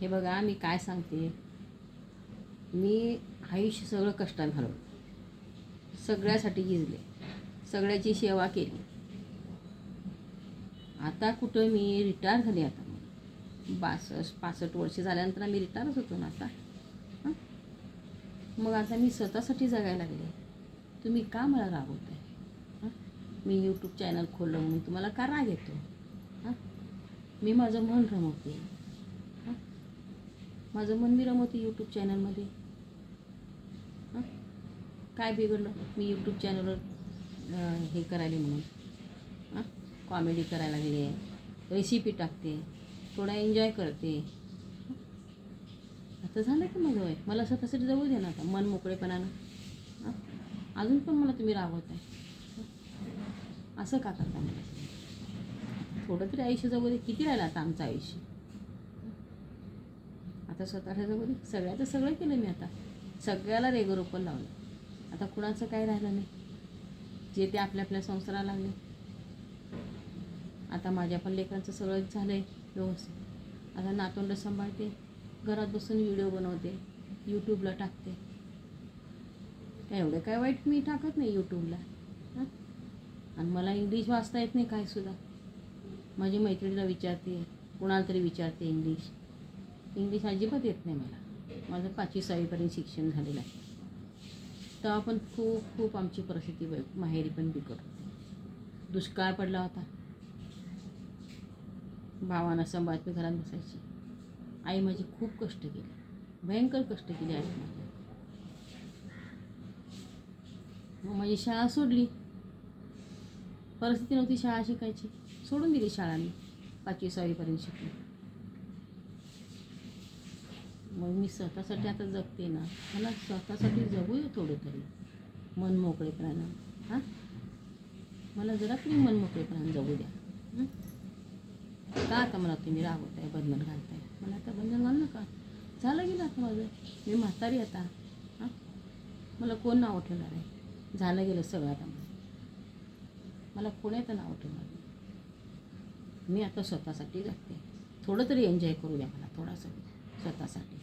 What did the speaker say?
हे बघा मी काय सांगते? मी आयुष्य सगळं कष्टात घालवलं. सगळ्यासाठी झिजले सगळ्याची सेवा केली. आता कुठं मी रिटायर झाली आता? बासष्ट पासष्ट वर्ष झाल्यानंतर मी रिटायरच होतो ना आता? हां? मग आता मी स्वतःसाठी जगायला लागले. तुम्ही का मला रागवत आहे मी यूट्यूब चॅनल खोललं म्हणून तुम्हाला का राग येतो? हां? मी माझं मन रमवते. माझं मन मी रमवते यूट्यूब चॅनलमध्ये काय बिघडलं? मी यूट्यूब चॅनलवर हे करायला म्हणून. हां? कॉमेडी करायला लागली आहे रेसिपी टाकते. थोडा एन्जॉय करते. आता झालं की माझं वय? मला स्वतःसाठी जवळ दे ना आता. मन मोकळेपणानं. हां? अजून पण मला तुम्ही रागवत आहे असं का करता? मला थोडं तरी आयुष्य जवळ दे. किती राहिलं आता आमचं आयुष्य? आता स्वतःच्या जवळ सगळ्याचं सगळं केलं मी आता. सगळ्याला रेगोरोपण लावलं. आता कुणाचं काय राहिलं नाही. जे ते आपल्या आपल्या संसाराला लागले. आता माझ्या पण लेकरांचं सगळं झालं आहे व्यवस्थित. आता नातोंड सांभाळते. घरात बसून व्हिडिओ बनवते. यूट्यूबला टाकते. काय एवढं काय वाईट मी टाकत नाही यूट्यूबला हां? आणि मला इंग्लिश वाचता येत नाही काय सुद्धा. माझी मैत्रिणीला विचारते. कुणाला तरी विचारते इंग्लिश इंग्लिश अजिबात येत नाही मला. माझं पाचवी सहावीपर्यंत शिक्षण झालेलं आहे. तेव्हा पण खूप खूप आमची परिस्थिती माहेरी पण बिकट होती दुष्काळ पडला होता. भावानं संभाजी घरात बसायची. आई माझी खूप कष्ट केली. भयंकर कष्ट केले आई माझी. मग माझी शाळा सोडली. परिस्थिती नव्हती शाळा शिकायची. सोडून दिली शाळा मी पाचवी सहावीपर्यंत शिकली मग मी स्वतःसाठी आता जगते ना. मला स्वतःसाठी जगूया थोडं तरी मन मोकळेपणानं हां? मला जरा तरी मन मोकळेपणानं जगू द्या. का आता मला तुम्ही रागवताय बंधन घालताय? मला आता बंधन घाल नका. झालं गेलं आता माझं. मी म्हातारी आता. हां? मला कोण नाव ठेवणार आहे? झालं गेलं सगळं आता मला कोण तर नाव ठेवणार मी आता स्वतःसाठी जगते. थोडं तरी एन्जॉय करू द्या मला थोडासा. स्वतःसाठी.